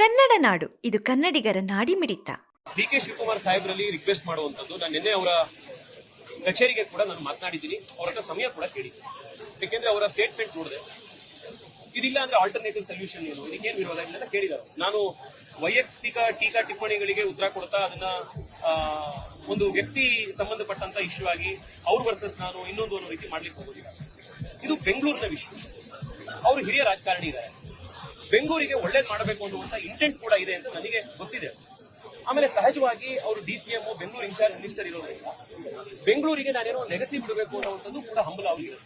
ಕನ್ನಡ ನಾಡು, ಇದು ಕನ್ನಡಿಗರ ನಾಡಿ ಮಿಡಿತ ಡಿ ಕೆ ಶಿವಕುಮಾರ್ ಸಾಹೇಬರಲ್ಲಿ ರಿಕ್ವೆಸ್ಟ್ ಮಾಡುವಂಥದ್ದು, ನಾನು ನಿನ್ನೆ ಅವರ ಕಚೇರಿಗೆ ಕೂಡ ನಾನು ಮಾತನಾಡಿದ್ದೀನಿ, ಅವರ ಹತ್ರ ಸಮಯ ಕೂಡ ಕೇಳಿದ್ದೀನಿ ಯಾಕೆಂದ್ರೆ ಅವರ ಸ್ಟೇಟ್ಮೆಂಟ್ ನೋಡಿದೆ, ಇದಿಲ್ಲ ಅಂದ್ರೆ ಆಲ್ಟರ್ನೇಟಿವ್ ಸೊಲ್ಯೂಷನ್ ಏನು, ಇದಕ್ಕೇನು ವಿರೋಧ ಇಲ್ಲ ಕೇಳಿದ್ದಾರೆ. ನಾನು ವೈಯಕ್ತಿಕ ಟೀಕಾ ಟಿಪ್ಪಣಿಗಳಿಗೆ ಉತ್ತರ ಕೊಡ್ತಾ ಅದನ್ನ ಒಂದು ವ್ಯಕ್ತಿ ಸಂಬಂಧಪಟ್ಟಂತ ಇಶ್ಯೂ ಆಗಿ, ಅವ್ರ ವರ್ಸಸ್ ನಾನು ಇನ್ನೊಂದು ಅನ್ನೋ ರೀತಿ ಮಾಡ್ಲಿಕ್ಕೆ ಹೋಗೋದಿಲ್ಲ. ಇದು ಬೆಂಗಳೂರಿನ ವಿಷಯ. ಅವರು ಹಿರಿಯ ರಾಜಕಾರಣಿ ಇದ್ದಾರೆ. ಬೆಂಗಳೂರಿಗೆ ಒಳ್ಳೇದ್ ಮಾಡಬೇಕು ಅನ್ನುವಂತ ಇಂಟೆಂಟ್ ಕೂಡ ಇದೆ ಅಂತ ನನಗೆ ಗೊತ್ತಿದೆ. ಆಮೇಲೆ ಸಹಜವಾಗಿ ಅವರು D C M Bengaluru incharge minister ಇರೋದ್ರಿಂದ ಬೆಂಗಳೂರಿಗೆ ನಾನೇನೋ ನೆಗೆಸಿ ಬಿಡಬೇಕು ಅನ್ನುವಂಥದ್ದು ಕೂಡ ಹಂಬಲ ಅವರಿಗೆ.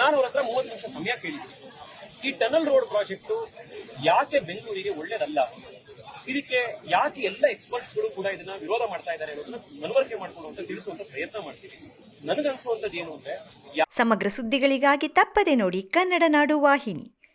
ನಾನು ಅವ್ರ ಹತ್ರ ಮೂವತ್ತು ನಿಮಿಷ ಸಮಯ ಕೇಳಿದ್ದೆ. ಈ ಟನಲ್ ರೋಡ್ ಪ್ರಾಜೆಕ್ಟ್ ಯಾಕೆ ಬೆಂಗಳೂರಿಗೆ ಒಳ್ಳೇದಲ್ಲ? ಇದಕ್ಕೆ ಯಾಕೆ ಎಲ್ಲ ಎಕ್ಸ್ಪರ್ಟ್ಸ್ಗಳು ಕೂಡ ಇದನ್ನ ವಿರೋಧ ಮಾಡ್ತಾ ಇದ್ದಾರೆ ಅನ್ನೋದನ್ನ ಮನವರಿಕೆ ಅಂತ ತಿಳಿಸುವಂತ ಪ್ರಯತ್ನ ಮಾಡ್ತೀನಿ. ನನಗನ್ಸುವಂತದ್ದು ಏನು ಅಂದ್ರೆ ಸಮಗ್ರ ಸುದ್ದಿಗಳಿಗಾಗಿ ತಪ್ಪದೆ ನೋಡಿ ಕನ್ನಡ ನಾಡು ವಾಹಿನಿ.